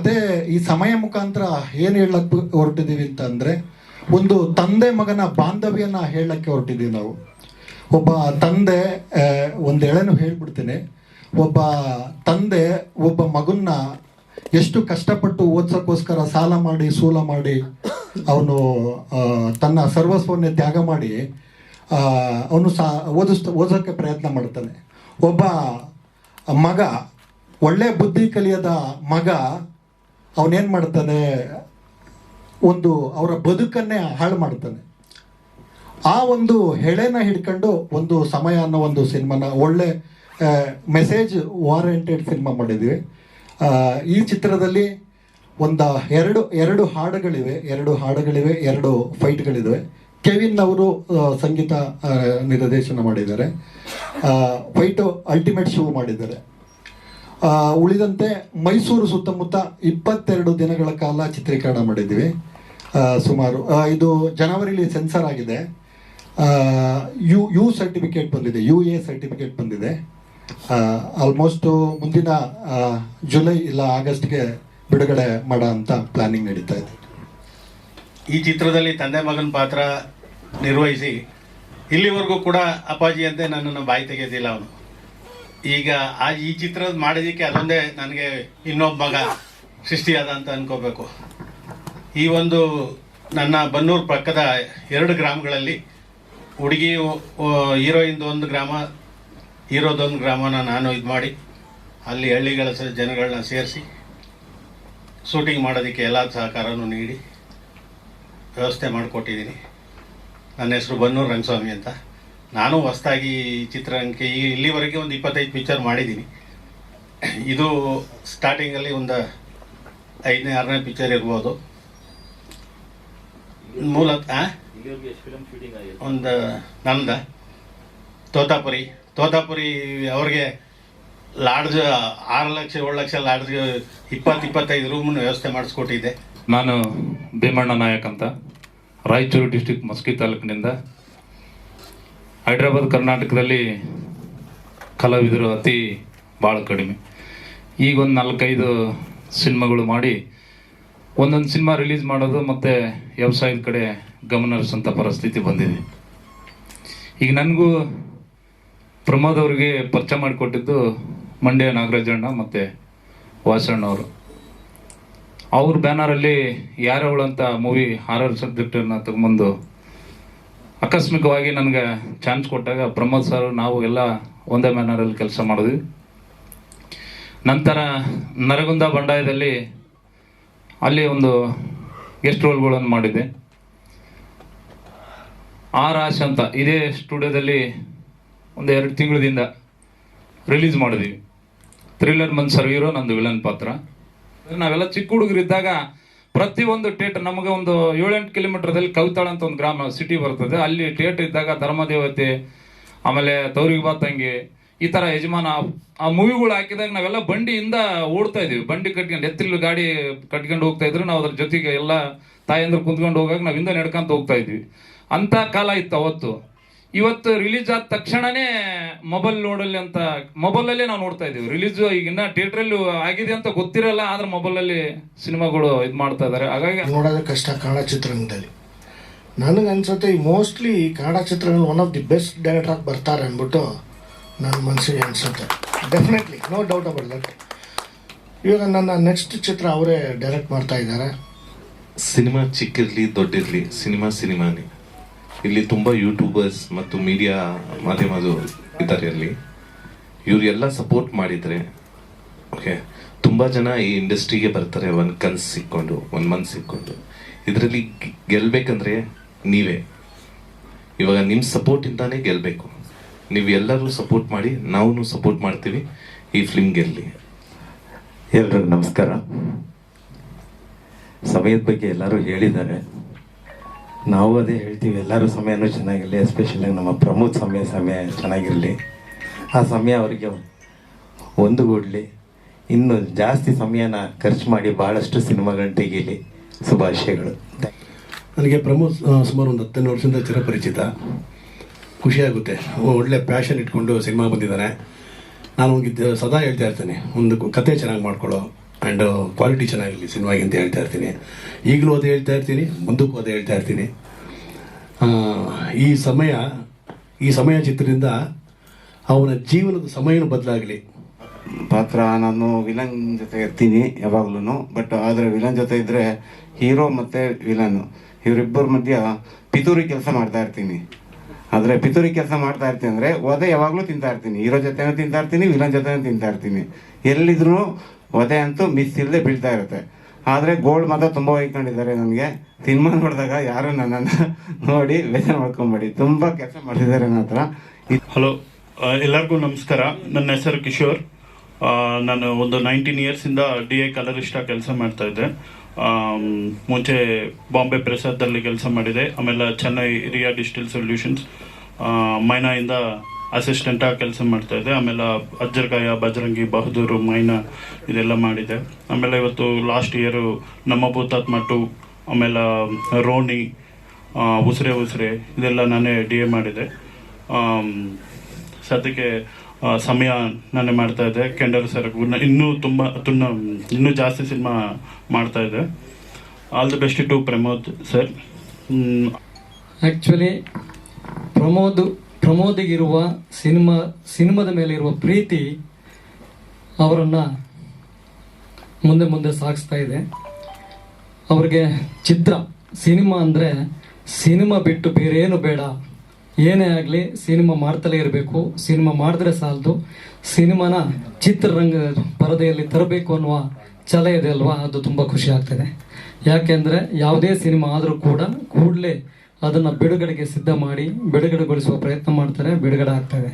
ಕತೆ ಈ ಸಮಯ ಮುಖಾಂತರ ಏನು ಹೇಳಕ್ ಹೊರಟಿದ್ದೀವಿ ಅಂತಂದ್ರೆ, ಒಂದು ತಂದೆ ಮಗನ ಬಾಂಧವ್ಯನ ಹೇಳಕ್ಕೆ ಹೊರಟಿದ್ದೀವಿ ನಾವು. ಒಬ್ಬ ತಂದೆ ಒಂದು ಎಳೆನು ಹೇಳ್ಬಿಡ್ತೀನಿ. ಒಬ್ಬ ತಂದೆ ಒಬ್ಬ ಮಗನ್ನ ಎಷ್ಟು ಕಷ್ಟಪಟ್ಟು ಓದ್ಸೋಕ್ಕೋಸ್ಕರ ಸಾಲ ಮಾಡಿ, ಸೂಲ ಮಾಡಿ, ಅವನು ತನ್ನ ಸರ್ವಸ್ವನ್ನೇ ತ್ಯಾಗ ಮಾಡಿ ಅವನು ಸಾ ಓದಿಸ್ ಓದೋಕ್ಕೆ ಪ್ರಯತ್ನ ಮಾಡ್ತಾನೆ. ಒಬ್ಬ ಮಗ, ಒಳ್ಳೆ ಬುದ್ಧಿ ಕಲಿಯದ ಮಗ ಅವನೇನು ಮಾಡ್ತಾನೆ ಒಂದು ಅವರ ಬದುಕನ್ನೇ ಹಾಳು ಮಾಡ್ತಾನೆ. ಆ ಒಂದು ಹೆಳೆನ ಹಿಡ್ಕೊಂಡು ಒಂದು ಸಮಯ ಅನ್ನೋ ಒಂದು ಸಿನಿಮಾನ, ಒಳ್ಳೆ ಮೆಸೇಜ್ ವಾರಂಟೆಡ್ ಸಿನಿಮಾ ಮಾಡಿದ್ವಿ. ಈ ಚಿತ್ರದಲ್ಲಿ ಒಂದು ಎರಡು ಎರಡು ಹಾಡುಗಳಿವೆ ಎರಡು ಹಾಡುಗಳಿವೆ, ಎರಡು ಫೈಟ್ಗಳಿವೆ. ಕೆವಿನ್ ಅವರು ಸಂಗೀತ ನಿರ್ದೇಶನ ಮಾಡಿದ್ದಾರೆ. ಫೈಟು ಅಲ್ಟಿಮೇಟ್ ಶೋ ಮಾಡಿದ್ದಾರೆ. ಉಳಿದಂತೆ ಮೈಸೂರು ಸುತ್ತಮುತ್ತ ಇಪ್ಪತ್ತೆರಡು ದಿನಗಳ ಕಾಲ ಚಿತ್ರೀಕರಣ ಮಾಡಿದ್ದೀವಿ. ಸುಮಾರು ಇದು ಜನವರಿಲಿ ಸೆನ್ಸರ್ ಆಗಿದೆ. ಯು ಯು ಸರ್ಟಿಫಿಕೇಟ್ ಬಂದಿದೆ, ಯು ಎ ಸರ್ಟಿಫಿಕೇಟ್ ಬಂದಿದೆ. ಆಲ್ಮೋಸ್ಟ್ ಮುಂದಿನ ಜುಲೈ ಇಲ್ಲ ಆಗಸ್ಟ್ಗೆ ಬಿಡುಗಡೆ ಮಾಡೋ ಅಂತ ಪ್ಲಾನಿಂಗ್ ನಡೀತಾ ಇದೆ. ಈ ಚಿತ್ರದಲ್ಲಿ ತಂದೆ ಮಗನ ಪಾತ್ರ ನಿರ್ವಹಿಸಿ ಇಲ್ಲಿವರೆಗೂ ಕೂಡ ಅಪ್ಪಾಜಿ ಅಂತೆ ನನ್ನನ್ನು ಬಾಯಿ ತೆಗೆದಿಲ್ಲ ಅವನು. ಈಗ ಆ ಈ ಚಿತ್ರ ಮಾಡಿದ್ದಕ್ಕೆ ಅದೊಂದೇ ನನಗೆ ಇನ್ನೊಬ್ಬ ಮಗ ಸೃಷ್ಟಿಯಾದ ಅಂತ ಅನ್ಕೋಬೇಕು. ಈ ಒಂದು ನನ್ನ ಬನ್ನೂರು ಪಕ್ಕದ ಎರಡು ಗ್ರಾಮಗಳಲ್ಲಿ ಹುಡುಗಿ ಹೀರೋಯಿಂದ ಒಂದು ಗ್ರಾಮ, ಹೀರೋದೊಂದು ಗ್ರಾಮನ ನಾನು ಇದು ಮಾಡಿ ಅಲ್ಲಿ ಹಳ್ಳಿಗಳ ಸ- ಜನಗಳನ್ನ ಸೇರಿಸಿ ಶೂಟಿಂಗ್ ಮಾಡೋದಕ್ಕೆ ಎಲ್ಲ ಸಹಕಾರನೂ ನೀಡಿ ವ್ಯವಸ್ಥೆ ಮಾಡಿಕೊಟ್ಟಿದ್ದೀನಿ. ನನ್ನ ಹೆಸರು ಬನ್ನೂರು ರಂಗಸ್ವಾಮಿ ಅಂತ. ನಾನು ಹೊಸದಾಗಿ ಚಿತ್ರರಂಗಕ್ಕೆ ಈ ಇಲ್ಲಿವರೆಗೆ ಒಂದು ಇಪ್ಪತ್ತೈದು ಪಿಕ್ಚರ್ ಮಾಡಿದ್ದೀನಿ. ಇದು ಸ್ಟಾರ್ಟಿಂಗಲ್ಲಿ ಒಂದು ಐದನೇ ಆರನೇ ಪಿಕ್ಚರ್ ಇರ್ಬೋದು. ಮೂಲತಃ ಒಂದು ನಂದ. ತೋತಾಪುರಿ. ತೋತಾಪುರಿ ಅವ್ರಿಗೆ ಲಾಡ್ಜ್ ಆರು ಲಕ್ಷ ಏಳು ಲಕ್ಷ ಲಾಡ್ಜ್ ಇಪ್ಪತ್ತು ಇಪ್ಪತ್ತೈದು ರೂಮ್ನ ವ್ಯವಸ್ಥೆ ಮಾಡಿಸ್ಕೊಟ್ಟಿದ್ದೆ. ನಾನು ಭೀಮಣ್ಣ ನಾಯಕ್ ಅಂತ. ರಾಯಚೂರು ಡಿಸ್ಟಿಕ್ ಮಸ್ಕಿ ತಾಲೂಕಿನಿಂದ ಹೈದ್ರಾಬಾದ್ ಕರ್ನಾಟಕದಲ್ಲಿ ಕಲಾವಿದರು ಅತಿ ಭಾಳ ಕಡಿಮೆ. ಈಗ ಒಂದು ನಾಲ್ಕೈದು ಸಿನಿಮಾಗಳು ಮಾಡಿ, ಒಂದೊಂದು ಸಿನಿಮಾ ರಿಲೀಸ್ ಮಾಡೋದು ಮತ್ತು ವ್ಯವಸಾಯದ ಕಡೆ ಗಮನ ಹರಿಸೋಂಥ ಪರಿಸ್ಥಿತಿ ಬಂದಿದೆ. ಈಗ ನನಗೂ ಪ್ರಮೋದ್ ಅವರಿಗೆ ಪರಿಚಯ ಮಾಡಿಕೊಟ್ಟಿದ್ದು ಮಂಡ್ಯ ನಾಗರಾಜಣ್ಣ ಮತ್ತು ವಾಸಣ್ಣವರು ಅವ್ರ. ಬ್ಯಾನರಲ್ಲಿ ಯಾರವಳು ಅಂತ ಮೂವಿ ಹಾರರ್ ಸಬ್ಜೆಕ್ಟನ್ನು ತಗೊಂಬಂದು ಆಕಸ್ಮಿಕವಾಗಿ ನನಗೆ ಚಾನ್ಸ್ ಕೊಟ್ಟಾಗ ಪ್ರಮೋದ್ ಸರ್ ನಾವು ಎಲ್ಲ ಒಂದೇ ಮ್ಯಾನರಲ್ಲಿ ಕೆಲಸ ಮಾಡಿದ್ವಿ. ನಂತರ ನರಗುಂದ ಬಂಡಾಯದಲ್ಲಿ ಅಲ್ಲಿ ಒಂದು ಗೆಸ್ಟ್ ರೋಲ್ಗಳನ್ನು ಮಾಡಿದ್ದೆ. ಆರ್ ಆಶ್ ಅಂತ ಇದೇ ಸ್ಟುಡಿಯೋದಲ್ಲಿ ಒಂದು ಎರಡು ತಿಂಗಳದಿಂದ ರಿಲೀಸ್ ಮಾಡಿದ್ವಿ. ಥ್ರಿಲ್ಲರ್ ಮನ್ ಸರ್ವೀರೋ ನಂದು ವಿಲನ್ ಪಾತ್ರ. ನಾವೆಲ್ಲ ಚಿಕ್ಕ ಹುಡುಗರಿದ್ದಾಗ ಪ್ರತಿಯೊಂದು ಥಿಯೇಟರ್ ನಮಗೆ ಒಂದು ಏಳೆಂಟು ಕಿಲೋಮೀಟರ್ದಲ್ಲಿ ಕವಿತಾಳ ಅಂತ ಒಂದು ಗ್ರಾಮ ಸಿಟಿ ಬರ್ತದೆ. ಅಲ್ಲಿ ಥಿಯೇಟರ್ ಇದ್ದಾಗ ಧರ್ಮದೇವತೆ, ಆಮೇಲೆ ತೌರಿಗೆ ಬಾತಂಗಿ ಈ ಥರ ಯಜಮಾನ, ಆ- ಆ ಮೂವಿಗಳು ಹಾಕಿದಾಗ ನಾವೆಲ್ಲ ಬಂಡಿಯಿಂದ ಓಡ್ತಾ ಇದೀವಿ ಬಂಡಿ ಕಟ್ಕೊಂಡು ಎತ್ತಿಲ್ ಗಾಡಿ ಕಟ್ಕೊಂಡು ಹೋಗ್ತಾ ಇದ್ರು ನಾವು ಅದ್ರ ಜೊತೆಗೆ ಎಲ್ಲ ತಾಯಂದ್ರು ಕುಂತ್ಕೊಂಡು ಹೋಗಾಗ ನಾವು ಹಿಂದೆ ನಡ್ಕೊಂತ ಹೋಗ್ತಾ ಇದ್ವಿ ಅಂತ ಕಾಲ ಇತ್ತು ಅವತ್ತು. ಇವತ್ತು ರಿಲೀಸ್ ಆದ ತಕ್ಷಣನೇ ಮೊಬೈಲ್ ನೋಡಲ್ಲಿ ಅಂತ ಮೊಬೈಲಲ್ಲೇ ನಾವು ನೋಡ್ತಾ ಇದ್ದೀವಿ. ರಿಲೀಸ್ ಈಗ ಇನ್ನ ಥಿಯೇಟ್ರಲ್ಲಿ ಆಗಿದೆ ಅಂತ ಗೊತ್ತಿರಲ್ಲ ಆದ್ರೆ ಮೊಬೈಲಲ್ಲಿ ಸಿನಿಮಾಗಳು ಇದು ಮಾಡ್ತಾ ಇದ್ದಾರೆ ಹಾಗಾಗಿ ನೋಡೋದು ಕಷ್ಟ ಕನ್ನಡ ಚಿತ್ರರಂಗದಲ್ಲಿ ನನಗೆ ಅನ್ಸುತ್ತೆ ಈ ಮೋಸ್ಟ್ಲಿ ಕನ್ನಡ ಚಿತ್ರಗಳು one of the best director ಆಗಿ ಬರ್ತಾರೆ ಅಂದ್ಬಿಟ್ಟು ನನ್ನ ಮನಸ್ಸಿಗೆ ಅನ್ಸುತ್ತೆ. Definitely no doubt about that ಇವಾಗ ನನ್ನ ನೆಕ್ಸ್ಟ್ ಚಿತ್ರ ಅವರೇ ಡೈರೆಕ್ಟ್ ಮಾಡ್ತಾ ಇದ್ದಾರೆ. ಸಿನಿಮಾ ಚಿಕ್ಕಿರಲಿ ದೊಡ್ಡಿರಲಿ ಸಿನಿಮಾ ಸಿನಿಮಾನೇ. ಇಲ್ಲಿ ತುಂಬ ಯೂಟ್ಯೂಬರ್ಸ್ ಮತ್ತು ಮೀಡಿಯಾ ಮಾಧ್ಯಮದವರು ಇದ್ದಾರೆ ಅಲ್ಲಿ. ಇವರೆಲ್ಲ ಸಪೋರ್ಟ್ ಮಾಡಿದರೆ ಓಕೆ ತುಂಬ ಜನ ಈ ಇಂಡಸ್ಟ್ರಿಗೆ ಬರ್ತಾರೆ ಒಂದು ಕನ್ಸು ಸಿಕ್ಕೊಂಡು ಒಂದು ಮಂತ್ ಸಿಕ್ಕೊಂಡು. ಇದರಲ್ಲಿ ಗೆಲ್ಲಬೇಕಂದ್ರೆ ನೀವೇ. ಇವಾಗ ನಿಮ್ಮ ಸಪೋರ್ಟಿಂದಾನೇ ಗೆಲ್ಲಬೇಕು ನೀವು ಎಲ್ಲರೂ ಸಪೋರ್ಟ್ ಮಾಡಿ ನಾವು ಸಪೋರ್ಟ್ ಮಾಡ್ತೀವಿ ಈ ಫಿಲ್ಮ್ ಗೆಲ್ಲಿ. ಎಲ್ರಿಗೂ ನಮಸ್ಕಾರ. ಸಮಯದ ಬಗ್ಗೆ ಎಲ್ಲರೂ ಹೇಳಿದ್ದಾರೆ. ನಾವು ಅದೇ ಹೇಳ್ತೀವಿ, ಎಲ್ಲರೂ ಸಮಯನೂ ಚೆನ್ನಾಗಿರಲಿ ಎಸ್ಪೆಷಲಿ ನಮ್ಮ ಪ್ರಮೋದ್ ಸಮಯ ಸಮಯ ಚೆನ್ನಾಗಿರಲಿ. ಆ ಸಮಯ ಅವರಿಗೆ ಒಂದುಗೂಡಲಿ. ಇನ್ನು ಜಾಸ್ತಿ ಸಮಯನ ಖರ್ಚು ಮಾಡಿ ಭಾಳಷ್ಟು ಸಿನಿಮಾಗಳನ್ನ ತೆಗೀಲಿ. ಶುಭಾಶಯಗಳು. ನನಗೆ ಪ್ರಮೋದ್ ಸುಮಾರು ಒಂದು ಹತ್ತನೇ ವರ್ಷದಿಂದ ಚಿರಪರಿಚಿತ. ಖುಷಿಯಾಗುತ್ತೆ. ಒಳ್ಳೆ ಪ್ಯಾಷನ್ ಇಟ್ಕೊಂಡು ಸಿನಿಮಾ ಬಂದಿದ್ದಾನೆ. ನಾನು ಸದಾ ಹೇಳ್ತಾ ಇರ್ತೇನೆ, ಒಂದು ಕತೆ ಚೆನ್ನಾಗಿ ಮಾಡ್ಕೊಳ್ಳೋ ಆ್ಯಂಡ್ ಕ್ವಾಲಿಟಿ ಚೆನ್ನಾಗಿರಲಿ, ಸಿನಿಮಾಗೆ ಅಂತ ಹೇಳ್ತಾ ಇರ್ತೀನಿ. ಈಗಲೂ ಅದೇ ಹೇಳ್ತಾ ಇರ್ತೀನಿ, ಮುಂದಕ್ಕೂ ಅದೇ ಹೇಳ್ತಾ ಇರ್ತೀನಿ. ಈ ಸಮಯ ಈ ಸಮಯ ಚಿತ್ರದಿಂದ ಅವನ ಜೀವನದ ಸಮಯನೂ ಬದಲಾಗಲಿ. ಪಾತ್ರ, ನಾನು ವಿಲನ್ ಜೊತೆ ಇರ್ತೀನಿ ಯಾವಾಗ್ಲೂ ಬಟ್ ಆದರೆ ವಿಲನ್ ಜೊತೆ ಇದ್ದರೆ ಹೀರೋ ಮತ್ತು ವಿಲನ್ ಇವರಿಬ್ಬರ ಮಧ್ಯ ಪಿತೂರಿ ಕೆಲಸ ಮಾಡ್ತಾ ಇರ್ತೀನಿ. ಆದರೆ ಪಿತೂರಿ ಕೆಲಸ ಮಾಡ್ತಾ ಇರ್ತೀನಿ ಅಂದರೆ ಓದೆ ಯಾವಾಗಲೂ ತಿಂತಾ ಇರ್ತೀನಿ. ಹೀರೋ ಜೊತೆನೂ ತಿಂತಾ ಇರ್ತೀನಿ, ವಿಲನ್ ಜೊತೆನೂ ತಿಂತಾ ಇರ್ತೀನಿ. ಎಲ್ಲಿದ್ರು ಒದೆ ಅಂತೂ ಮಿಸ್ ಇಲ್ಲದೆ ಬೀಳ್ತಾ ಇರುತ್ತೆ. ಆದರೆ ಗೋಲ್ಡ್ ಮಾತ್ರ ತುಂಬ ಒಯ್ಕೊಂಡಿದ್ದಾರೆ ನನಗೆ. ಸಿನಿಮಾ ನೋಡಿದಾಗ ಯಾರು ನನ್ನನ್ನು ನೋಡಿ ಬೇಜಾರು ಮಾಡ್ಕೊಂಬೇಡಿ. ತುಂಬ ಕೆಲಸ ಮಾಡಿದ್ದಾರೆ ನನ್ನ ಹತ್ರ. ಹಲೋ ಎಲ್ಲರಿಗೂ ನಮಸ್ಕಾರ. ನನ್ನ ಹೆಸರು ಕಿಶೋರ್. ನಾನು ಒಂದು ನೈನ್ಟೀನ್ ಇಯರ್ಸಿಂದ ಡಿ ಎ ಕಲರಿಸ್ಟ್ ಕೆಲಸ ಮಾಡ್ತಾ ಇದ್ದೆ. ಮುಂಚೆ ಬಾಂಬೆ ಪ್ರಸಾದಲ್ಲಿ ಕೆಲಸ ಮಾಡಿದೆ. ಆಮೇಲೆ ಚೆನ್ನೈ ರಿಯಾ ಡಿಜಿಟಲ್ ಸೊಲ್ಯೂಷನ್ಸ್ ಮೈನಾಯಿಂದ ಅಸಿಸ್ಟೆಂಟಾಗಿ ಕೆಲಸ ಮಾಡ್ತಾ ಇದೆ. ಆಮೇಲೆ ಅಜ್ಜರ್ಗಾಯ, ಬಜರಂಗಿ, ಬಹದ್ದೂರು, ಮೈನಾ ಇದೆಲ್ಲ ಮಾಡಿದೆ. ಆಮೇಲೆ ಇವತ್ತು ಲಾಸ್ಟ್ ಇಯರು ನಮ್ಮ ಭೂತಾತ್ಮ ಟು ಆಮೇಲೆ, ರೋಣಿ ಉಸಿರೆ ಉಸಿರೆ ಇದೆಲ್ಲ ನಾನೇ ಡಿ ಎ ಮಾಡಿದೆ. ಸದ್ಯಕ್ಕೆ ಸಮಯ ನಾನೇ ಮಾಡ್ತಾ ಇದ್ದೆ ಕೆಂಡಲ್ ಸರ್ ಇನ್ನೂ ತುಂಬ ತುಂಬ ಇನ್ನೂ ಜಾಸ್ತಿ ಸಿನಿಮಾ ಮಾಡ್ತಾ ಇದ್ದೆ all the best to Pramod sir actually Pramod ಪ್ರಮೋದಿಗಿರುವ cinema, ಸಿನಿಮಾದ ಮೇಲೆ ಇರುವ ಪ್ರೀತಿ ಅವರನ್ನು ಮುಂದೆ ಮುಂದೆ ಸಾಗಿಸ್ತಾ ಇದೆ. ಅವ್ರಿಗೆ ಚಿತ್ರ, ಸಿನಿಮಾ ಅಂದರೆ ಸಿನಿಮಾ ಬಿಟ್ಟು ಬೇರೇನು ಬೇಡ. ಏನೇ ಆಗಲಿ ಸಿನಿಮಾ ಮಾಡ್ತಲೇ ಇರಬೇಕು. ಸಿನಿಮಾ ಮಾಡಿದ್ರೆ ಸಾಲದು. ಸಿನಿಮಾನ ಚಿತ್ರರಂಗ ಪರದೆಯಲ್ಲಿ ತರಬೇಕು ಅನ್ನುವ ಛಲ ಇದೆ ಅಲ್ವಾ? ಅದು ತುಂಬ ಖುಷಿ ಆಗ್ತದೆ. ಯಾಕೆಂದರೆ ಯಾವುದೇ ಸಿನಿಮಾ ಆದರೂ ಕೂಡ ಕೂಡಲೇ ಅದನ್ನು ಬಿಡುಗಡೆಗೆ ಸಿದ್ಧ ಮಾಡಿ ಬಿಡುಗಡೆಗೊಳಿಸುವ ಪ್ರಯತ್ನ ಮಾಡ್ತಾರೆ ಬಿಡುಗಡೆ ಆಗ್ತದೆ